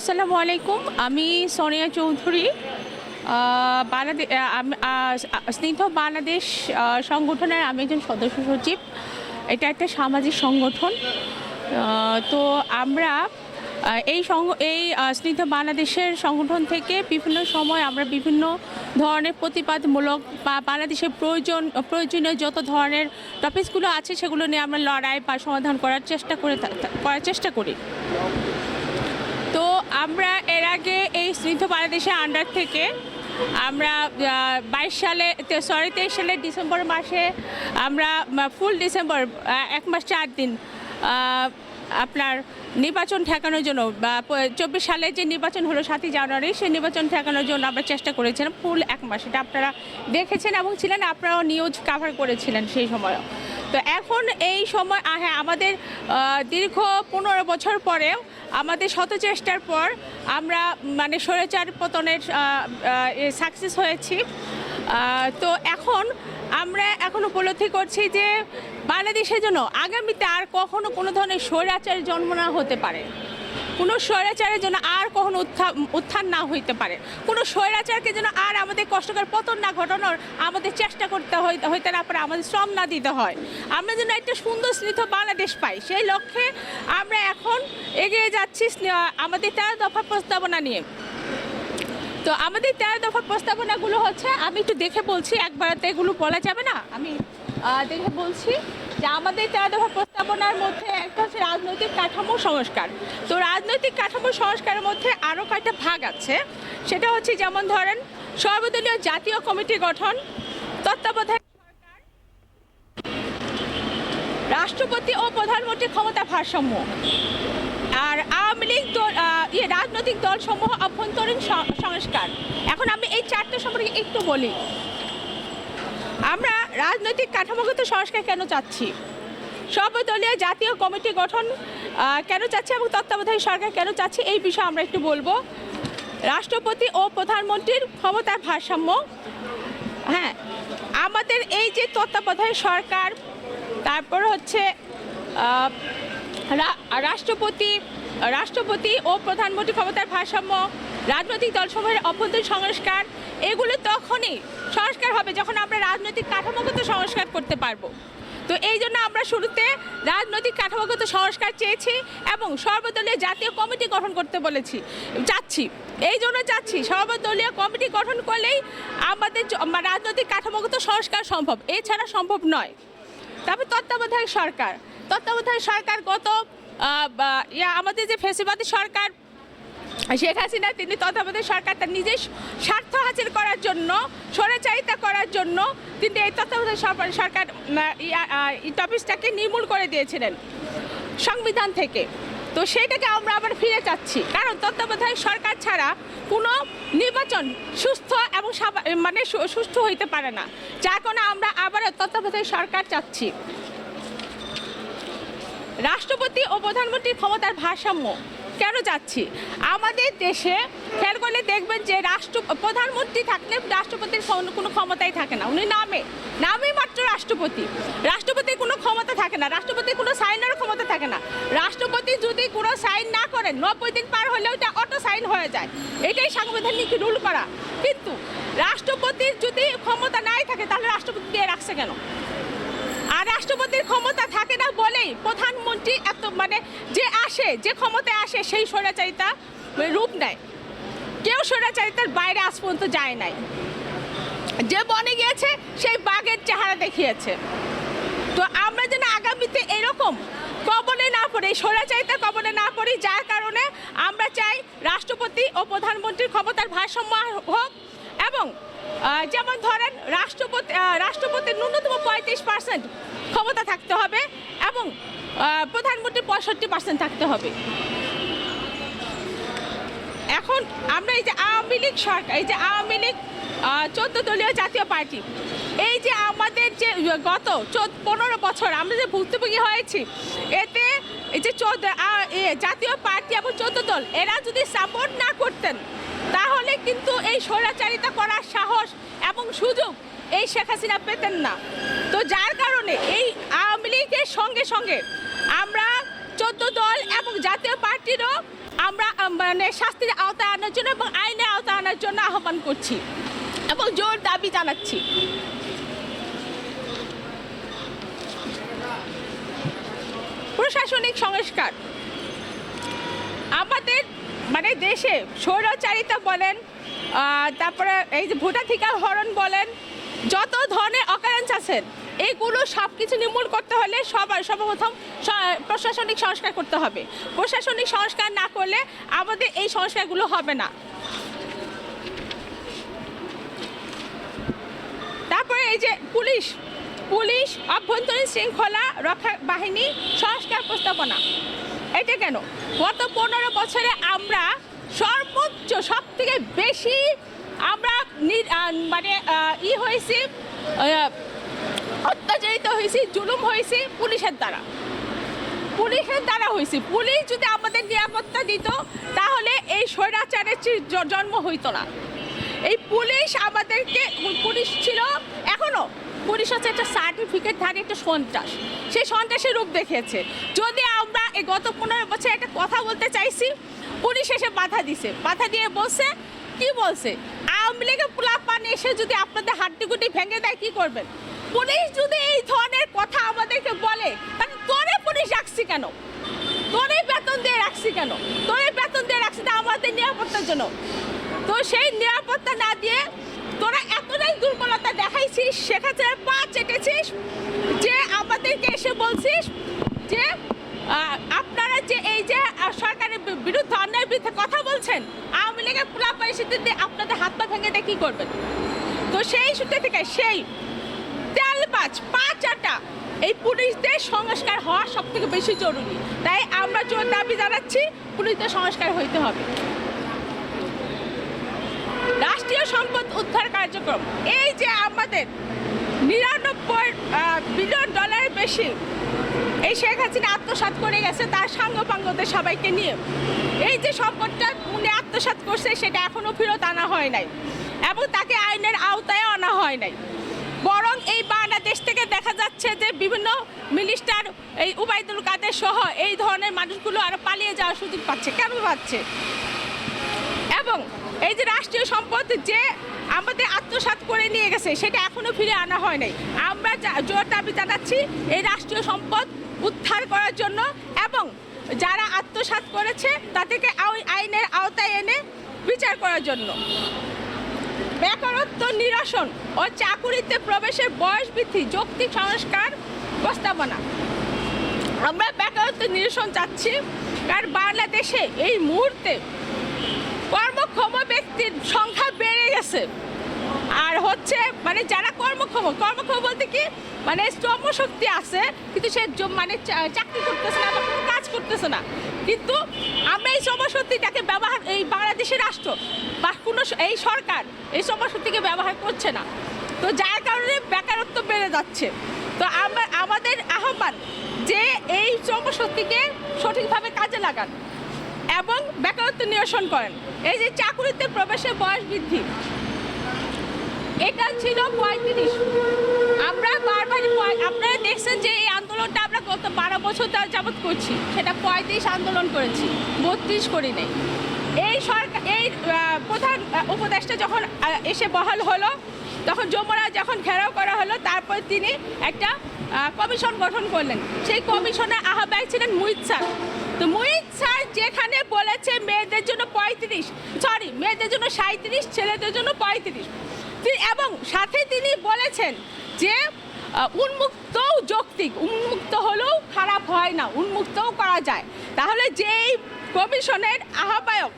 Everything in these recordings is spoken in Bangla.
আসসালামু আলাইকুম। আমি সোনিয়া চৌধুরী। বাংলাদেশ স্নিগ্ধ বাংলাদেশ সংগঠনের আমি একজন সদস্য সচিব। এটা একটা সামাজিক সংগঠন। তো আমরা এই এই স্নিগ্ধ বাংলাদেশের সংগঠন থেকে বিভিন্ন সময় আমরা বিভিন্ন ধরনের প্রতিবাদমূলক বা বাংলাদেশের প্রয়োজন প্রয়োজনীয় যত ধরনের টপিকসগুলো আছে, সেগুলো নিয়ে আমরা লড়াই বা সমাধান করার চেষ্টা করে করার চেষ্টা করি। আমরা এর আগে এই স্নিগ্ধ বাংলাদেশের আন্ডার থেকে আমরা বাইশ সালে সরি তেইশ সালের ডিসেম্বর মাসে আমরা ফুল ডিসেম্বর এক মাস চার দিন আপনার নির্বাচন ঠেকানোর জন্য, বা চব্বিশ সালে যে নির্বাচন হলো সাতই জানুয়ারি, সেই নির্বাচন ঠেকানোর জন্য আমরা চেষ্টা করেছিলাম ফুল এক মাস। এটা আপনারা দেখেছেন এবং ছিলেন, আপনারাও নিউজ কাভার করেছিলেন সেই সময়ও তো এখন এই সময় হ্যাঁ আমাদের দীর্ঘ পনেরো বছর পরেও আমাদের শত চেষ্টার পর আমরা মানে স্বৈরাচার পতনের সাকসেস হয়েছি। তো এখন আমরা এখন উপলব্ধি করছি যে বাংলাদেশের জন্য আগামীতে আর কখনো কোনো ধরনের স্বৈরাচারের জন্ম না হতে পারে। কোনো স্বৈরাচারের জন্য আর কখনো উত্থান উত্থান না হইতে পারে। কোনো স্বৈরাচারকে যেন আর আমাদের কষ্টকর পতন না ঘটানোর আমাদের চেষ্টা করতে হই- হইতে না পারে, আমাদের শ্রম না দিতে হয়। আমরা যেন একটা সুন্দর স্নিগ্ধ বাংলাদেশ পাই। সেই লক্ষ্যে আমরা এখন এগিয়ে যাচ্ছি আমাদের তেরো দফা প্রস্তাবনা নিয়ে। তো আমাদের তেরো দফা প্রস্তাবনাগুলো হচ্ছে, আমি একটু দেখে বলছি, একবার তো এগুলো বলা যাবে না? আমি দেখে বলছি। যে আমাদের তেরো দফা প্রস্তাবনার মধ্যে একটা হচ্ছে রাজনৈতিক কাঠামো সংস্কার। তো রাজনৈতিক কাঠামো সংস্কারের মধ্যে আরও কয়েকটা ভাগ আছে। সেটা হচ্ছে যেমন ধরেন, সর্বদলীয় জাতীয় কমিটি গঠন, তত্ত্বাবধায়ক রাষ্ট্রপতি ও প্রধানমন্ত্রী ক্ষমতা ভারসাম্য। আর আওয়ামী লীগ দল ইয়ে রাজনৈতিক দলসমূহ অভ্যন্তরীণ সংস্কার। এখন আমি এই চারটে সম্পর্কে একটু বলি। আমরা রাজনৈতিক কাঠামোগত সংস্কার কেন চাচ্ছি? সর্বদলীয় জাতীয় কমিটি গঠন কেন চাচ্ছি এবং তত্ত্বাবধায়ক সরকার কেন চাচ্ছি এই বিষয়ে আমরা একটু বলব। রাষ্ট্রপতি ও প্রধানমন্ত্রীর ক্ষমতার ভারসাম্য হ্যাঁ আমাদের এই যে তত্ত্বাবধায়ক সরকার, তারপর হচ্ছে রাষ্ট্রপতি রাষ্ট্রপতি ও প্রধানমন্ত্রী ক্ষমতার ভারসাম্য, রাজনৈতিক দলসমূহের অভ্যন্তরীণ সংস্কার, এগুলো তখনই সংস্কার হবে যখন আমরা রাজনৈতিক কাঠামোগত সংস্কার করতে পারব। তো এই জন্য আমরা শুরুতে রাজনৈতিক কাঠামোগত সংস্কার চেয়েছি এবং সর্বদলীয় জাতীয় কমিটি গঠন করতে বলেছি, চাচ্ছি। এই জন্য চাচ্ছি সর্বদলীয় কমিটি গঠন করলেই আমাদের রাজনৈতিক কাঠামোগত সংস্কার সম্ভব। এছাড়া সম্ভব নয়। তারপর তত্ত্বাবধায়ক সরকার। তত্ত্বাবধায়ক সরকার গত আমাদের যে ফেসিবাদী সরকার, শেখ হাসিনা, তিনি তত্ত্বাবধায়ক সরকার, তার নিজের স্বার্থ হাসিল করার জন্য স্বৈরাচারিতা করার জন্য, তিনি এই তত্ত্বাবধায়ক সরকার- টপিসটাকে নির্মূল করে দিয়েছিলেন সংবিধান থেকে। তো সেইটাকে আমরা আবার ফিরে চাচ্ছি। কারণ তত্ত্বাবধায়ক সরকার ছাড়া কোনো নির্বাচন সুস্থ এবং মানে সু- সুষ্ঠু হইতে পারে না। যার কারণে আমরা আবারও তত্ত্বাবধায়ক সরকার চাচ্ছি। রাষ্ট্রপতি ও প্রধানমন্ত্রীর ক্ষমতার ভারসাম্য। কেন যাচ্ছি? আমাদের দেশে খেয়াল করলে দেখবেন যে রাষ্ট্র, প্রধানমন্ত্রী থাকলে রাষ্ট্রপতির কোনো- ক্ষমতাই থাকে না। উনি নামে নামে মাত্র রাষ্ট্রপতি। রাষ্ট্রপতির কোনো ক্ষমতা থাকে না। রাষ্ট্রপতির কোনো সাইনেরও ক্ষমতা থাকে না। রাষ্ট্রপতি যদি কোনো সাইন না করেন, নব্বই দিন পার হলে ওইটা অটো সাইন হয়ে যায়। এটাই সাংবিধানিক রুল করা। কিন্তু রাষ্ট্রপতির যদি ক্ষমতা নাই থাকে, তাহলে রাষ্ট্রপতি দিয়ে রাখছে কেন? আর রাষ্ট্রপতির ক্ষমতা থাকে না বলেই প্রধানমন্ত্রী এত মানে যে আসে, যে ক্ষমতায় আসে সেই স্বৈরাচারিতা রূপ নেয়। কেউ স্বৈরাচারিতার বাইরে আজ পর্যন্ত যায় নাই। যে বনে গিয়েছে, সেই বাঘের চেহারা দেখিয়েছে। তো আমরা যেন আগামীতে এরকম কবলে না পড়ে স্বৈরাচারিতা কবলে না পড়ি, যার কারণে আমরা চাই রাষ্ট্রপতি ও প্রধানমন্ত্রীর ক্ষমতার ভারসাম্য হোক এবং যেমন ধরেন, রাষ্ট্রপতি রাষ্ট্রপতির ন্যূনতম পঁয়ত্রিশ পার্সেন্ট ক্ষমতা থাকতে হবে এবং প্রধানমন্ত্রী পঁয়ষট্টি পার্সেন্ট থাকতে হবে। এখন আমরা এই যে আওয়ামী লীগ সরকার, এই যে আওয়ামী লীগ চোদ্দ দলীয় জাতীয় পার্টি, এই যে আমাদের যে গত চোদ্দ, পনেরো বছর আমরা যে ভুক্তভোগী হয়েছি, এতে এই যে চোদ্দ জাতীয় পার্টি এবং চোদ্দ দল, এরা যদি সাপোর্ট না করতেন তাহলে কিন্তু এই স্বৈরাচারিতা করার সাহস এবং সুযোগ এই শেখ হাসিনা পেতেন না। তো যার কারণে এই আওয়ামী লীগের সঙ্গে সঙ্গে আমরা চোদ্দ দল এবং জাতীয় পার্টিরও আমরা মানে শাস্তির আওতায় আনার জন্য এবং আইনের আওতায় আনার জন্য আহ্বান করছি এবং জোর দাবি জানাচ্ছি। প্রশাসনিক সংস্কার। মানে দেশে স্বৈরাচারিতা বলেন তারপরে এই যে ভোটাধিকার হরণ বলেন, যত ধরনের অকারেন্স আছেন এইগুলো সব কিছু নির্মূল করতে হলে সবার সর্বপ্রথম প্রশাসনিক সংস্কার করতে হবে। প্রশাসনিক সংস্কার না করলে আমাদের এই সংস্কারগুলো হবে না। তারপরে এই যে পুলিশ পুলিশ অভ্যন্তরীণ শৃঙ্খলা রক্ষা বাহিনী সংস্কার প্রস্তাবনা। এটা কেন? গত পনেরো বছরে আমরা সর্বোচ্চ সব থেকে বেশি আমরা মানে ই হয়েছি অত্যাচারিত হয়েছি, জুলুম হয়েছি পুলিশের দ্বারা। পুলিশের দ্বারা হয়েছি। পুলিশ যদি আমাদের নিরাপত্তা দিত, তাহলে এই স্বৈরাচারের জন্ম হইতো না। এই পুলিশ আমাদেরকে, পুলিশ ছিল এখনও। পুলিশ হচ্ছে একটা সার্টিফিকেট ধারে একটা সন্ত্রাস। সেই সন্ত্রাসের রূপ দেখিয়েছে। যদি আমরা এই গত পনেরো বছর একটা কথা বলতে চাইছি, পুলিশ এসে বাধা দিছে। বাধা দিয়ে বলছে, কি বলছে? আওয়ামী লীগের পোলাপান এসে যদি আপনাদের হাড্ডিগুটি ভেঙে দেয়, কি করবেন? পুলিশ যদি এই ধরনের কথা আমাদেরকে বলে, তাহলে তোরে পুলিশ রাখছি কেন? তোরে বেতন দিয়ে রাখছি কেন? তোরে বেতন দিয়ে রাখছি আমাদের নিরাপত্তার জন্য। তো সেই নিরাপত্তা না দিয়ে তোরা এতটাই দুর্বলতা দেখাইছিস সেক্ষেত্রে পা চেটেছিস যে আমাদেরকে এসে বলছিস যে আপনারা যে এই যে সরকারের বিরুদ্ধে অন্যায়ের বিরুদ্ধে কথা বলছেন, আওয়ামী লীগের পুরা পরিস্থিতি দিয়ে আপনাদের হাত পা ভেঙে দিয়ে কী করবেন? তো সেই সূত্রে থেকে সেই তেলবাজ পাঁচ আটা এই পুলিশদের সংস্কার হওয়া সব থেকে বেশি জরুরি। তাই আমরা জোর দাবি জানাচ্ছি, পুলিশদের সংস্কার হইতে হবে রাষ্ট্রীয় সম্পদ উদ্ধার কার্যক্রম। এই যে আমাদের নিরানব্বই বিলিয়ন ডলারের বেশি এই শেখ হাসিনা আত্মসাৎ করে গেছে তার সাঙ্গপাঙ্গদের সবাইকে নিয়ে। এই যে সম্পদটা উনি আত্মসাৎ করছে সেটা এখনও ফেরত আনা হয় নাই এবং তাকে আইনের আওতায় আনা হয় নাই। বরং এই বাংলাদেশ থেকে দেখা যাচ্ছে যে বিভিন্ন মিনিস্টার এই উবায়দুল কাদের সহ এই ধরনের মানুষগুলো আরও পালিয়ে যাওয়ার সুযোগ পাচ্ছে। কেন পাচ্ছে? এই যে রাষ্ট্রীয় সম্পদ যে আমাদের আত্মসাৎ করে নিয়ে গেছে, সেটা এখনও ফিরে আনা হয় নাই। আমরা জোর দাবি জানাচ্ছি এই রাষ্ট্রীয় সম্পদ উদ্ধার করার জন্য এবং যারা আত্মসাৎ করেছে, তাদেরকে আই- আইনের আওতায় এনে বিচার করার জন্য। বেকারত্ব নিরসন ও চাকুরিতে প্রবেশের বয়স বৃদ্ধি যৌক্তিক সংস্কার প্রস্তাবনা। আমরা বেকারত্ব নিরসন চাচ্ছি, কারণ বাংলাদেশে এই মুহূর্তে ব্যক্তির সংখ্যা বেড়ে গেছে। আর হচ্ছে মানে যারা কর্মক্ষম কর্মক্ষম বলতে কি মানে শ্রমশক্তি আছে, কিন্তু সে মানে চাকরি করতেছে না বা কোনো কাজ করতেছে না। কিন্তু আমরা এই শ্রমশক্তিটাকে ব্যবহার, এই বাংলাদেশের রাষ্ট্র বা কোনো এই সরকার এই শ্রমশক্তিকে ব্যবহার করছে না। তো যার কারণে বেকারত্ব বেড়ে যাচ্ছে। তো আমরা আমাদের আহ্বান যে এই শ্রমশক্তিকে সঠিকভাবে কাজে লাগান। এবং বেকারত্ব নিরসন করেন। এই যে চাকুরিতে প্রবেশের বয়স বৃদ্ধি, এটা ছিল পঁয়ত্রিশ। আমরা বারবার আপনারা দেখছেন যে এই আন্দোলনটা আমরা গত বারো বছর ধরে যাবৎ করছি। সেটা পঁয়ত্রিশ আন্দোলন করেছি, বত্রিশ করি নেই এই সরকার এই প্রধান উপদেষ্টা যখন এসে বহাল হলো, তখন যমুনা যখন ঘেরাও করা হলো, তারপর তিনি একটা কমিশন গঠন করলেন। সেই কমিশনের আহ্বায়ক ছিলেন মুহিত তো মুহিত স্যার যেখানে বলেছে মেয়েদের জন্য পঁয়ত্রিশ সরি মেয়েদের জন্য সাঁত্রিশ ছেলেদের জন্য পঁয়ত্রিশ। এবং সাথে তিনি বলেছেন যে আহ, উন্মুক্তও যৌক্তিক উন্মুক্ত হলেও খারাপ হয় না উন্মুক্তও করা যায়। তাহলে যেই কমিশনের আহ্বায়ক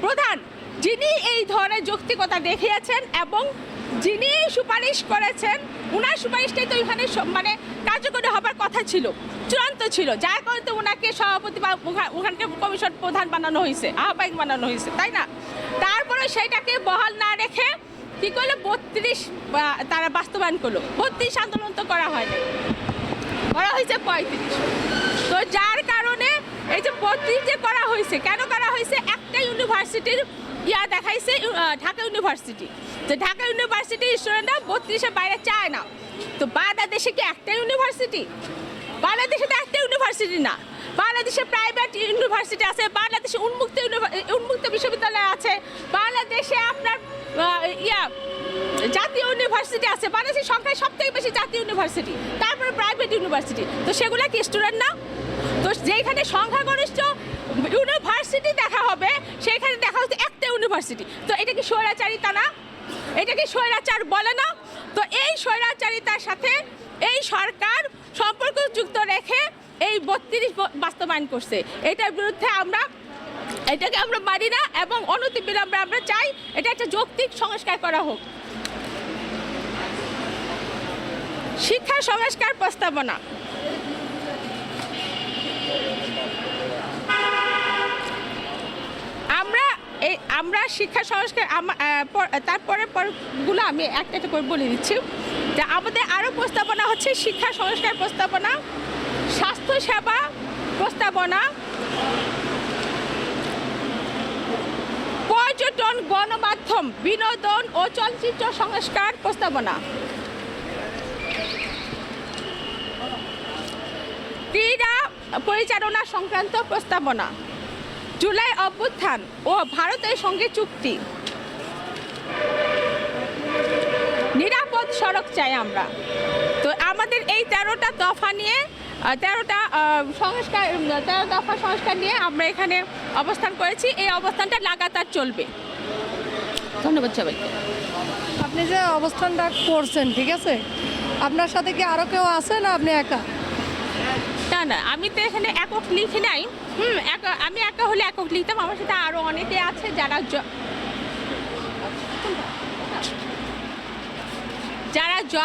প্রধান যিনি এই ধরনের যৌক্তিকতা দেখিয়েছেন এবং যিনি সুপারিশ করেছেন ওনার সুপারিশটাই তো এখানে মানে কার্যকরী হবার কথা ছিল, চূড়ান্ত ছিল। যার কারণে ওনাকে সভাপতি বা ওখানকে কমিশন প্রধান বানানো হয়েছে, আহ্বায়ক বানানো হয়েছে, তাই না? তারপরে সেটাকে বহাল না রেখে কি করল? বত্রিশ তারা বাস্তবায়ন করল। বত্রিশ আন্দোলন তো করা হয়নি। করা হয়েছে পঁয়ত্রিশ। তো যার কারণে এই যে বত্রিশ যে করা হয়েছে, কেন করা হয়েছে? একটা ইউনিভার্সিটির ইয়া দেখাইছে ঢাকা ইউনিভার্সিটি। তো ঢাকা ইউনিভার্সিটির স্টুডেন্টরা বত্রিশের বাইরে চায় না। তো বাংলাদেশে কি একটা ইউনিভার্সিটি বাংলাদেশে তো একটা ইউনিভার্সিটি না। বাংলাদেশে প্রাইভেট ইউনিভার্সিটি আছে, বাংলাদেশে উন্মুক্ত উন্মুক্ত বিশ্ববিদ্যালয় আছে, বাংলাদেশে আপনার ইয়া, জাতীয় ইউনিভার্সিটি আছে, বাংলাদেশের সংখ্যায় সব থেকে বেশি জাতীয় ইউনিভার্সিটি তারপরে প্রাইভেট ইউনিভার্সিটি তো সেগুলো কি স্টুডেন্ট না? তো যেখানে সংখ্যাগরিষ্ঠ ইউনিভার্সিটি দেখা হবে সেখানে দেখা হচ্ছে একটা ইউনিভার্সিটি তো এটা কি স্বৈরাচারিতা না? এটা কি স্বৈরাচার বলে না? তো এই স্বৈরাচারিতার সাথে এই সরকার সম্পর্ক যুক্ত রেখে এই বত্রিশ বাস্তবায়ন করছে। এটার বিরুদ্ধে আমরা, এটাকে আমরা মানি না এবং অনতি বিলম্বে আমরা চাই এটা একটা যৌক্তিক সংস্কার করা হোক। শিক্ষা সংস্কার প্রস্তাবনা। আমরা শিক্ষা সংস্কার তারপরে পরগুলো আমি একটা একটা করে বলে দিচ্ছি। যে আমাদের আরও প্রস্তাবনা হচ্ছে শিক্ষা সংস্কার প্রস্তাবনা, স্বাস্থ্য সেবা প্রস্তাবনা, পর্যটন গণমাধ্যম, বিনোদন ও চলচ্চিত্র সংস্কার প্রস্তাবনা। ক্রীড়া পরিচালনা সংক্রান্ত প্রস্তাবনা। জুলাই অভ্যুত্থান ও ভারতের সঙ্গে চুক্তি। নিরাপদ সড়ক চাই আমরা। তো আমাদের এই তেরোটা দফা নিয়ে তেরোটা সংস্কার তেরো দফা সংস্কার নিয়ে আমরা এখানে অবস্থান করেছি। এই অবস্থানটা লাগাতার চলবে। ধন্যবাদ সবাইকে। আপনি যে অবস্থানটা করছেন, ঠিক আছে? আপনার সাথে কি আরও কেউ আছে না আপনি একা? না, আমি তো এখানে একক লিখি নাই। হুম আমি একা হলে একক লিখতাম, আমার সাথে আরও অনেকে আছে যারা যারা জব